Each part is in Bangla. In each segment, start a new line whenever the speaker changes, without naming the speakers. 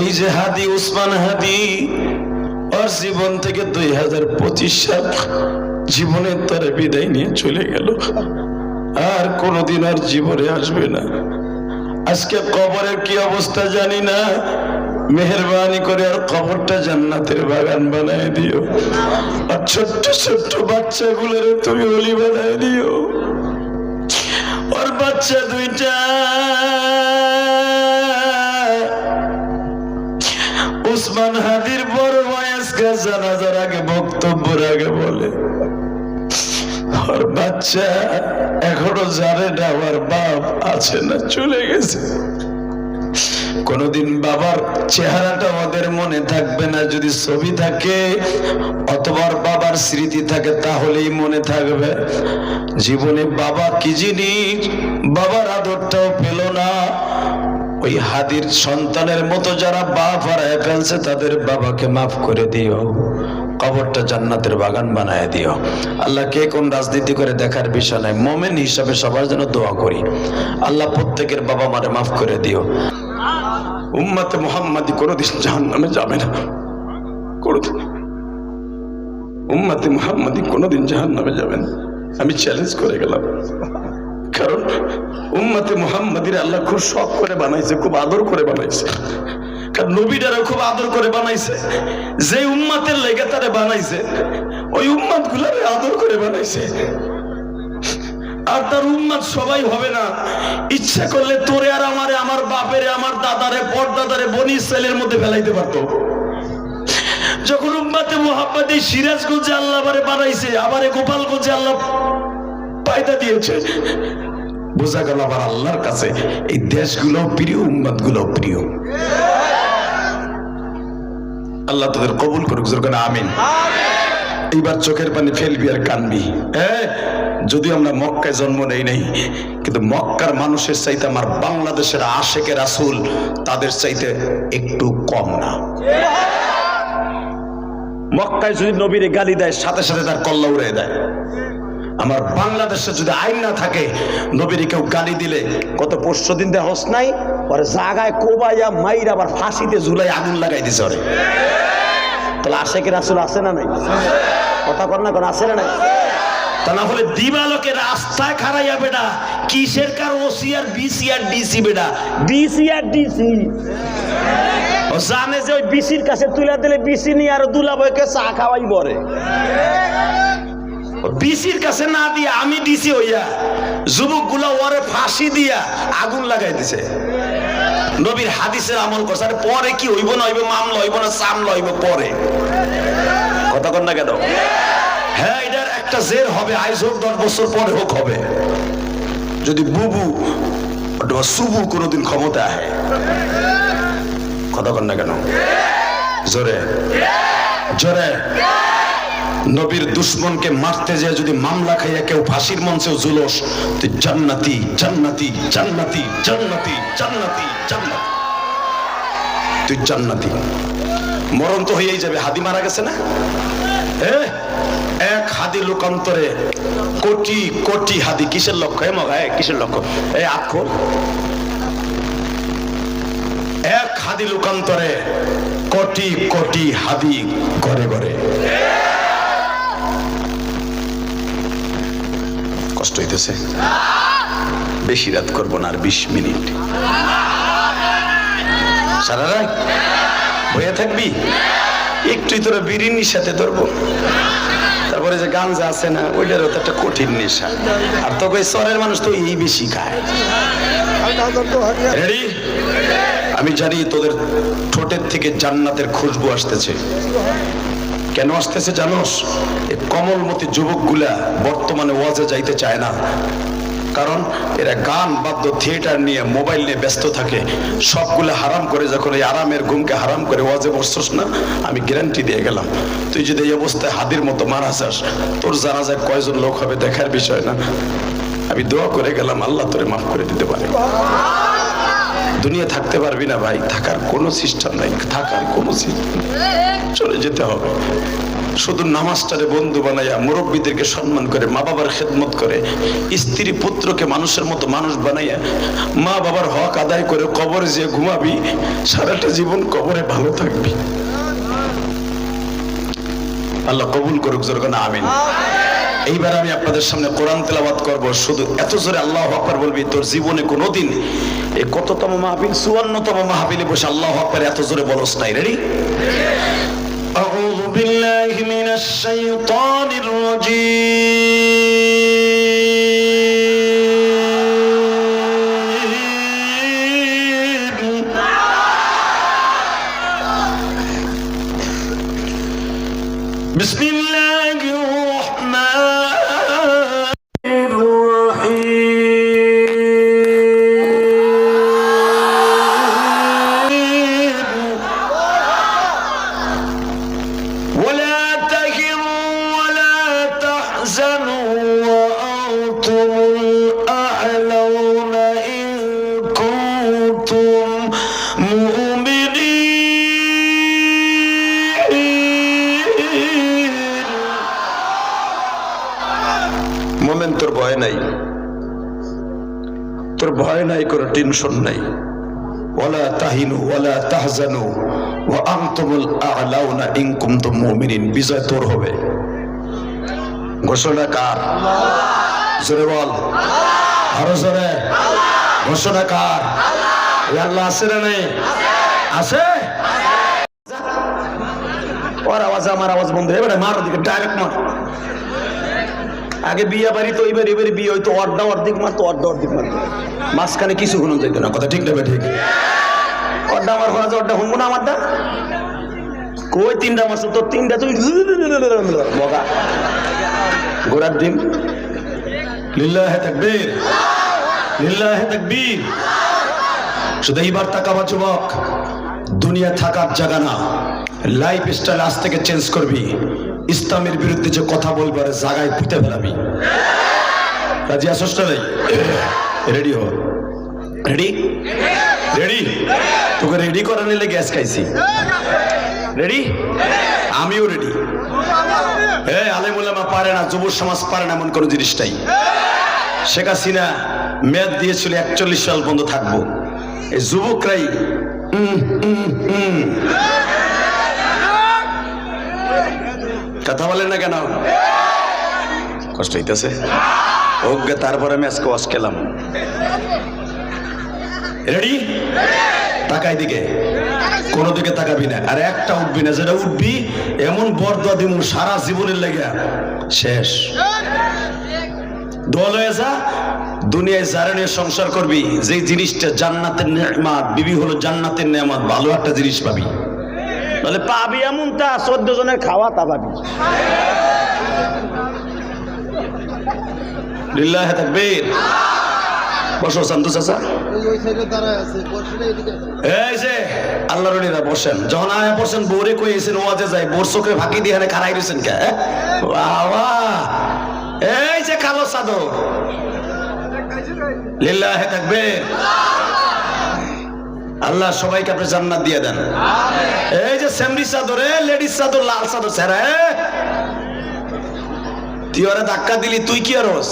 এই যে হাদি উসমান হাদি ওর জীবন থেকে দুই হাজার পঁচিশ সাল জীবনের তরে বিদায় নিয়ে চলে গেল। আর কোনোদিন আর জীবনে আসবে না। আজকে কবরের কি অবস্থা জানি না। মেহরবানি করে আর কবরটা জান্নাতের বাগান বানায় দিও। আর ছোট্ট ছোট্ট বাচ্চাগুলোর তুমি অলি বানায় দিও। ওর বাচ্চা দুইটা। জানাজার আগে, বক্তব্যের আগে বলে বাচ্চা এখনও জানে না আমার বাপ আছে না চলে গেছে। কোনদিন বাবার চেহারাটা ওদের মনে থাকবে না, যদি ছবি থাকে অথবা বাবার স্মৃতি থাকে, তাহলেই মনে থাকবে। জীবনে বাবা কি জিনিস? বাবার না ওই হাদির সন্তানের মতো যারা বাপ হারায় ফেলছে তাদের বাবাকে মাফ করে দিও। কবরটা জান্নাতের বাগান বানায় দিও। আল্লাহ কে কোন রাজনীতি করে দেখার বিষয় নাই। মোমেন হিসাবে সবার জন্য দোয়া করি। আল্লাহ প্রত্যেকের বাবা মারে মাফ করে দিও। উম্মাতে মোহাম্মদি কোনোদিন জাহান নামে যাবে না। কোনোদিন। উম্মাতে মোহাম্মদি কোনোদিন জাহান নামে যাবে না। আমি চ্যালেঞ্জ করে গেলাম। উম্মাতে মোহাম্মদির আল্লাহ খুব শখ করে বানাইছে, খুব আদর করে বানাইছে। আর সবাই হবে না। ইচ্ছা করলে তোরে আর আমারে, আমার বাপেরে, আমার দাদারে, পরদাদারে, বনি সেলের মধ্যে ফেলাইতে পারতো। যখন উম্মাতে মোহাম্মদ এই সিরাজগঞ্জে আল্লাহ বানাইছে, আবারে গোপালগঞ্জে আল্লাহ পায়দা দিয়েছে। বোঝা গেল আবার আল্লাহর কাছে, এই দেশগুলো প্রিয় উম্মাদগুলো প্রিয়। আল্লাহ তাদের কবুল করুক, জোর আমিন। এইবার চোখের পানি ফেলবি আর কানবি। হ্যাঁ যদিও আমরা মক্কায় জন্ম নেই নাই, কিন্তু মক্কার মানুষের চাইতে আমার বাংলাদেশের আশেকে রাসুল তাদের চাইতে একটু কম না। মক্কায় যদি নবীরে গালি দেয়, সাথে সাথে তার কল্লা উড়ে দেয়। আমার বাংলাদেশে যদি আইন না থাকে নবীরে কেউ গালি দিলে কত পরশু দিন দেয় হস নাই পরে জাগায় কোবাইয়া মাইর আবার ফাঁসিতে ঝুলাই আগুন লাগাই দিছে ওরে। তাহলে আশেকে রাসুল আছে না নাই? কথা কর না কোন আছে না নাই? তা না হলে দিবালোকে রাস্তায় খারাইয়া বেটা কিসের কার ওসি আর বিসি আর ডিসি বেটা? ডিসি আর ডিসি। ও জানে যে ওই বিসির কাছে তুলে দিলে বিসি নিয়ে আর দুলাবইকে চা খাওয়াই বরে বিসির কাছে না দিয়ে আমি ডিসি হইয়া যুবকগুলা ওরে ফাঁসি দিয়া আগুন লাগাই দিছে নবীর হাদিসের আমল করছে, আরে পরে কি হইব না হইব, মামলা হইব না সামলা হইব পরে। কথা কন না কেন? হ্যাঁ এটার একটা জের হবে, আইজ হোক, দশ বছর পরে হোক হবে। যদি বুবু সুবু কোনোদিন ক্ষমতা আহে। কথা কন না কেন? জোরে? জোরে? নবীর দুশ্মনকে মারতে যেয়ে যদি মামলা খাইয়া কেউ ফাঁসির মঞ্চেও জুলস তুই জান্নাতি জান্নাতি জান্নাতি জান্নাতি জান্নাতি জান্নাতি। তুই জান্নাতি। মরণ তো হয়েই যাবে। হাদি মারা গেছে না? এক হাদি লোকান্তরে কোটি কোটি হাদি। কিসের লক্ষ্য? এ মগা এ, কিসের লক্ষ্য? এ আখো এক হাদি লোকান্তরে কোটি কোটি হাদি ঘরে ঘরে। কষ্ট হইতেছে। বেশি রাত করব না আর বিশ মিনিট। সারা রাত? বইয়া থাকবি? একটুই তোরা বিরিনির সাথে ধরবো। তারপরে যে গাঞ্জা আছে না, ওইটারও তো একটা কঠিন নেশা। আর তোকে চরের মানুষ তো এই বেশি খায়। রেডি আমি জানি তোদের ঠোঁটের থেকে জান্নাতের খুশবু আসতেছে। কেন আসতেছে জানোস? এই কমলমতি যুবকগুলা বর্তমানে ওয়াজে যাইতে চায় না। কারণ এরা গান, বাদ্য, থিয়েটার নিয়ে, মোবাইল নিয়ে ব্যস্ত থাকে। সবগুলো হারাম করে যখন এই আরামের ঘুমকে হারাম করে ওয়াজে বসছস না, আমি গ্যারান্টি দিয়ে গেলাম। তুই যদি এই অবস্থায় হাদির মতো মারা যাস তোর জানা যায় কয়জন লোক হবে দেখার বিষয় না। আমি দোয়া করে গেলাম, আল্লাহ তোরে মাফ করে দিতে পারে। দুনিয়া থাকতে পারবি না ভাই। থাকার কোনো সিস্টেম নাই। থাকার কোনো সিস্টেম চলে যেতে হবে। শুধু নামাজটারে বন্ধু বানাইয়া মুরব্বীদেরকে সম্মান করে মা বাবার খেদমত করে, স্ত্রী পুত্রকে মানুষের মতো মানুষ বানাইয়া মা বাবার হক আদায় করে কবরে যে ঘুমাবি, সারাটা জীবন কবরে ভালো থাকবি। আল্লাহ কবুল করুক জোরগানা আমিন। এইবার আমি আপনাদের সামনে কোরআন তেলাবাদ করব শুধু এত জোরে আল্লাহ আকবার বলবি তোর জীবনে কোনোদিন এই কততম মাহফিল চুয়ান্নতম মাহফিলে বসে আল্লাহ আকবার এত জোরে বলস নাই রেডি أعوذ بالله من الشيطان الرجيم بسم তোর ভয় নাই, কোনো টেনশন নাই। ওয়ালা তাহিনু, ওয়ালা তাহজানু, ওয়া আনতুমুল আ'লাউনা ইন কুনতুম মুমিনিন। বিজয় তোর হবে। ঘোষণা কার? জোরে বল। আরও জোরে। ঘোষণা কার? আল্লাহ আছে না নেই? আছে? ওর আওয়াজ, আমার আওয়াজ বন্ধ এবারে মার দিকে ডাইরেক্ট মার। আগে বিয়ে বাড়ি তো এবার এবারে বিয়ে হইতো, অর্ধা অর্ধেক মারতো, অর্ধা অর্ধেক মারতো। মাঝখানে কিছু শুনুন যাইতো না, কথা ঠিক না ঠিক অর্ধা আমার হওয়া যায়, অর্ধা শুনব না আমারটা। কই তিনটা মারছো তোর তিনটা তুই বগা। গোড়ার ডিম। লিল্লাহে তাকবীর। লিল্লাহে তাকবীর। শুধু এইবার তাকাবা, যুবক। দুনিয়া থাকার জায়গা না। লাইফ স্টাইল আজ থেকে চেঞ্জ করবি। ইসলামের বিরুদ্ধে যে কথা বলবি আর জায়গায় পুঁতে ফেলাবি। রাজি আসস নাই? রেডি হ। রেডি রেডি তোকে রেডি করা নিলে গ্যাস খাইছি। রেডি আমিও রেডি এ আলেমুল্লামা পারে না যুব সমাজ পারে না এমন কোনো জিনিসটাই। শেখ হাসিনা মেয়াদ দিয়েছিল একচল্লিশ সাল পর্যন্ত থাকব। এই যুবকরাই উম, উম, উম। কথা বলেন না কেন? কষ্ট হইতেছে? ওকে তারপরে আমি আজকে ওয়াশ খেলাম। রেডি তাকাই দিকে। কোন দিকে তাকাবি না। আর একটা উঠবি না, যেটা উঠবি, এমন বরদোয়া দিমু সারা জীবনের লেগে শেষ। দল হয়ে যা, দুনিয়ায় যারা নিয়ে সংসার করবি যে জিনিসটা জান্নাতের নেমাত বিবি হলো জান্নাতের নেমাত ভালো একটা জিনিস পাবি। তাহলে পাবি এমন তা, চোদ্দ জনের খাওয়া তা পাবি। লিল্লাহ তাকবীর। বসো শান্তু চাচা। এই যে, আল্লাহ রলিরা বসেন। বোরে চোখে ফাঁকি দিয়ে এখানে খারাই রয়েছেন কে? বাবা! এই যে কালো থাকবে আল্লাহ সবাইকে আপনি জান্নাত দিয়ে দেন। এই যে সেমরি চাদর লেডিস চাদর লাল চাদর স্যার তুই ওরা ধাক্কা দিলি তুই কি আর হস?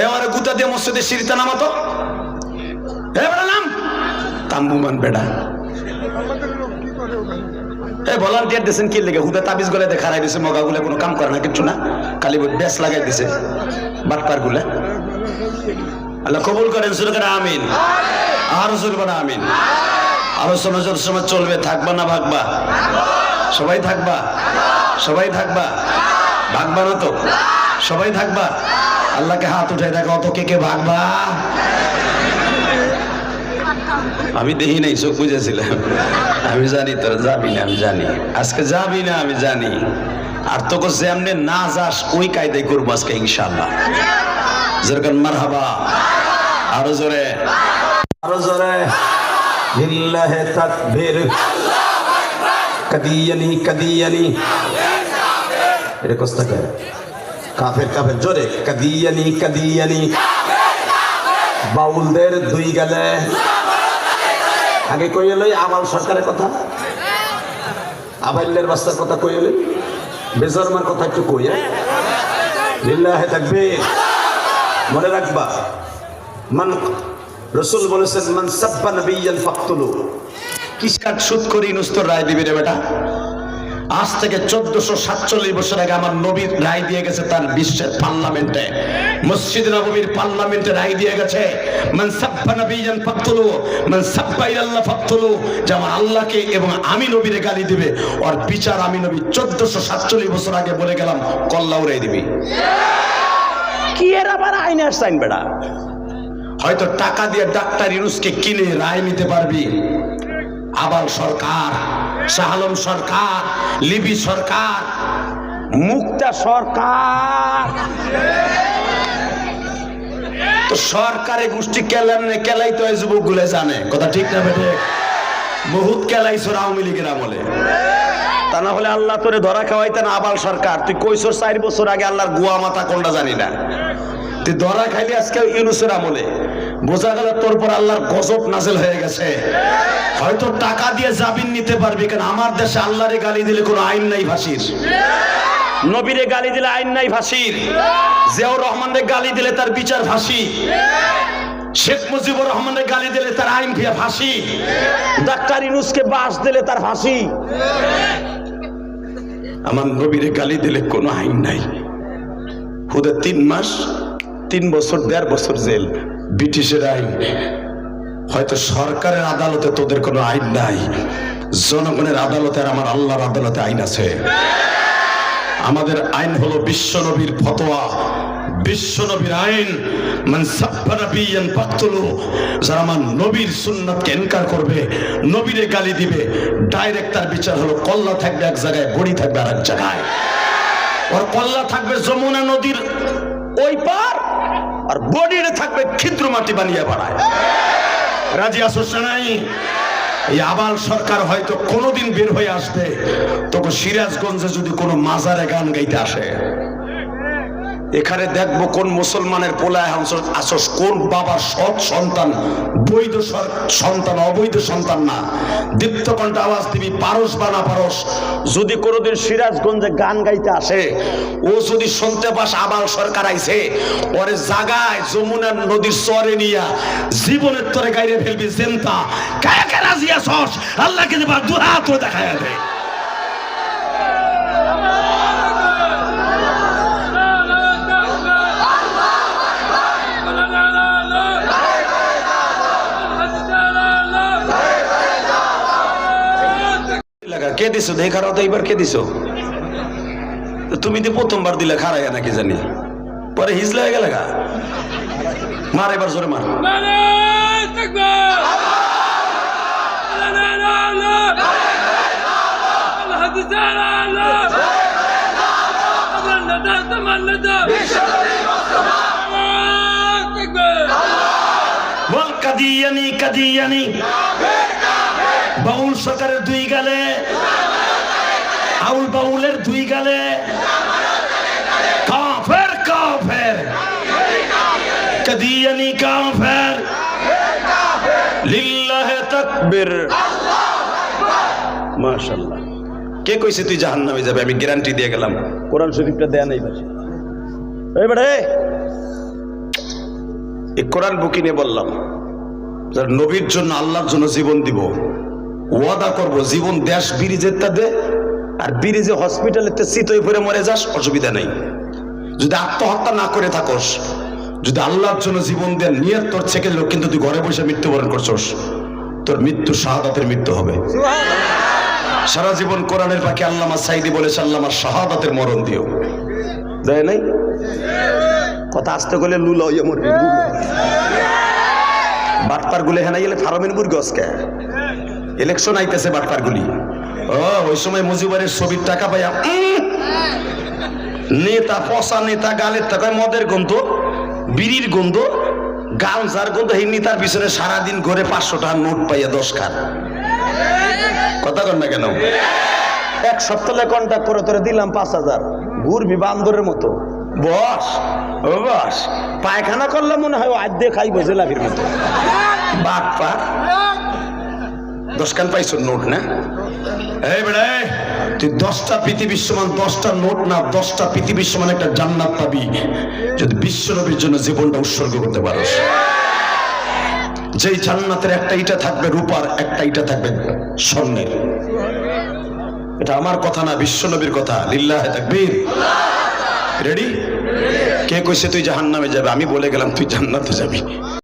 এ গুতা দিয়ে মসজিদে সিরিতা নামাতো এ বেটা নাম। তাম্বুমান বেটা। এ ভলান্টিয়ার দিয়েছেন কি লেগে? হুদা তাবিজ গলে দেখা রাই দিছে মগা গুলে কোনো কাম করে না কিচ্ছু না। খালি লাগাই দিছে বাটপার গুলে আল্লাহ কবুল করেন আমিন। আরও চলবে না আমিন। আরও সমাজের সময় চলবে। থাকবা না ভাগবা? সবাই থাকবা? সবাই থাকবা? ভাগবা না তো? সবাই থাকবা? আল্লাহকে হাত উঠে দেখো, অত কে কে ভাগবা? আমি দেখি নাই, চোখ বুঝেছিলাম আমি জানি, তোর যাবি না, আমি জানি। আজকে যাবি না, আমি জানি। আর তোকে যেমনি না যাস ওই কায়দায় করব আজকে ইনশাল্লাহ যেরকম মার হাবা আরও জোরে। কষ্ট বাউলদের দুই গেলে। আগে কই লই আমাল সরকারের কথা।
আবাইল্লের বাস্তার কথা কই এলেন বেজরমার কথা একটু কই হ্যাঁ? লিল্লাহে থাকবে মনে রাখবা, মান রসুল বলেছেন মান সাব্বা নবিয়ান ফাকতুলু।
কিসকার সুদ করি ইনুস্তর রায় দিবি রে বেটা? আজ থেকে চোদ্দশো সাতচল্লিশ বছর আগে আমার নবীর রায় দিয়ে গেছে তার বিশ্বের পার্লামেন্টে। মসজিদ নবীর পার্লামেন্টে রায় দিয়ে গেছে মান সাব্বা নবিয়ান ফাকতুলু। মান সাব্বা ইলাল্লাহ ফাকতুলু। যে আমার আল্লাহকে এবং আমি নবীরে গালি দিবে ওর বিচার আমি নবী চোদ্দশো সাতচল্লিশ বছর আগে বলে গেলাম কল্লা উড়াই দিবি। কি এর আবার আইন বেটা? হয়তো টাকা দিয়ে ডাক্তার ইউনুসকে কিনে রায় নিতে পারবি। আবাল সরকার, শাহালম সরকার, লিবি সরকার, মুক্তা সরকার। তো সরকারে গোষ্ঠী কেলাম নে, কেলাই তো যুবকগুলো জানে। কথা ঠিক না বেটে বহুত কেলাইছর আওয়ামী লীগের আমলে। তা না হলে আল্লাহ তোরে ধরা খাওয়াইতেন আবাল সরকার। তুই কইছর চার বছর আগে আল্লাহর গুয়া মাথা কোনটা জানি না। তুই ধরা খাইলি আজকে ইউনুসের আমলে। বোঝা গেল তোর পর আল্লাহর গজব নাজেল হয়ে গেছে। হয়তো টাকা দিয়ে জামিন নিতে পারবি, কেন আমার দেশে আল্লাহরে গালি দিলে কোনো আইন নাই ফাঁসির। নবীরে গালি দিলে আইন নাই ফাঁসির। জিয়াউর রহমানের গালি দিলে তার বিচার ফাঁসি। শেখ মুজিবুর রহমানের গালি দিলে তার আইন ফিয়া ফাঁসি। ডাক্তার ইনুসকে বাস দিলে তার ফাঁসি। আমার নবীরে গালি দিলে কোনো আইন নাই। হুদে তিন মাস তিন বছর, দেড় বছর জেল। ব্রিটিশের আইন। হয়তো সরকারের আদালতে তোদের কোনো আইন নাই। জনগণের আদালতে আর আমার আল্লাহর আদালতে আইন আছে। আমাদের আইন হলো বিশ্ব নবীর ফতোয়া। বিশ্ব নবীর আইন। নবীর করবে, নবীরে গালি দিবে বিচার হলো কল্লা থাকবে এক জায়গায় থাকবে আর এক ওর কল্লা থাকবে যমুনা নদীর ওই পার আর বডিরে থাকবে ক্ষিদ্র মাটি বানিয়ে বাড়ায়। রাজি আসুস নাই? এই আবাল সরকার হয়তো কোনোদিন বের হয়ে আসবে। তখন সিরাজগঞ্জে যদি কোনো মাজারে গান গাইতে আসে এখানে দেখব কোন মুসলমানের পোলায় আসস, কোন বাবার সৎ সন্তান, বৈধ সর- সন্তান, অবৈধ সন্তান না। দীপ্তকণ্ঠ আওয়াজ দিবি, পারস বা না পারস। যদি কোনোদিন সিরাজগঞ্জে গান গাইতে আসে, ও যদি শুনতে পাস আবাল সরকার আইছে ওরে জাগায় যমুনা নদীর চরে নিয়া জীবনের তরে গাইরে ফেলবি, জেনতা। কায়াকে রাজি আসস আল্লাহকে দেবার দুহাত দেখায় দেয় কে দিছো দেখার তো এইবার কে দিছো তুমি তো প্রথমবার দিলে খারাই নাকি জানি? পরে হিজলা হয়ে গেলে গা। মার এবার জোরে মার। বল কাদিয়ানি কাদিয়ানি। বাউল সরকারের দুই গালে, আউল বাউলের দুই গালে, কাফের কাফের। কাদিয়ানি কাফের। লিল্লাহে তাকবীর। মাশাআল্লাহ। কে কইছে তুই জাহান্নামে যাবে? আমি গ্যারান্টি দিয়ে গেলাম। কোরআন শরীফটা দেয়া নাই এই বেড়ে এই। কোরআন বুকি নিয়ে বললাম নবীর জন্য আল্লাহর জন্য জীবন দিব। ওয়াদা করব জীবন দেশ ব্রিজের তা দে আর ব্রিজে হসপিটালে চিতই পরে মরে যাস অসুবিধা নেই। যদি আত্মহত্যা না করে থাকোস যদি আল্লাহর জন্য জীবন দেন নিয়ে তোর ছেকে লোক কিন্তু তুই ঘরে বসে মৃত্যুবরণ করছস তোর মৃত্যু শাহাদাতের মৃত্যু হবে। সারা জীবন কোরআনের পাখি আল্লামা সাইদি বলেছে আল্লামা শাহাদাতের মরণ দিও। দেয় নাই? কথা আসতে গেলে লুল হইয়া মরবি বাটপার গুলি হেনা গেলে ফার্মের মুরগি অস্কে ইলেকশন আইতেছে বাটপার গুলি। ও ওই সময় মুজিবারের ছবির টাকা পাইয়া নেতা পচা নেতা গালের টাকায় মদের গন্ধ বিড়ির গন্ধ গাল যার গন্ধ এই নেতার পিছনে সারাদিন ঘরে পাঁচশো টাকার নোট পাইয়া দশ খান। কথা কন না কেন? এক সপ্তাহে কন্ট্যাক্ট করে তোরে দিলাম পাঁচ হাজার। ঘুরবি বান্দরের মতো। বস ও বস। পায়খানা করলে মনে হয় আদ্যে খাই বসে লাভির মতো। বাট পা দশ কান পাইছো? নোট না? এই বেড়ে। তুই দশটা পৃথিবীর সমান দশটা নোট না দশটা পৃথিবীর সমান একটা জান্নাত পাবি যদি বিশ্ব নবীর জন্য জীবনটা উৎসর্গ করতে পারোস। যেই জান্নাতের একটা ইটা থাকবে রূপার একটা ইটা থাকবে স্বর্ণের। এটা আমার কথা না বিশ্ব নবীর কথা। লিল্লাহ তাকবীর। রেডি কে কইছে তুই জাহান্নামে যাবে? আমি বলে গেলাম তুই জান্নাতে যাবি।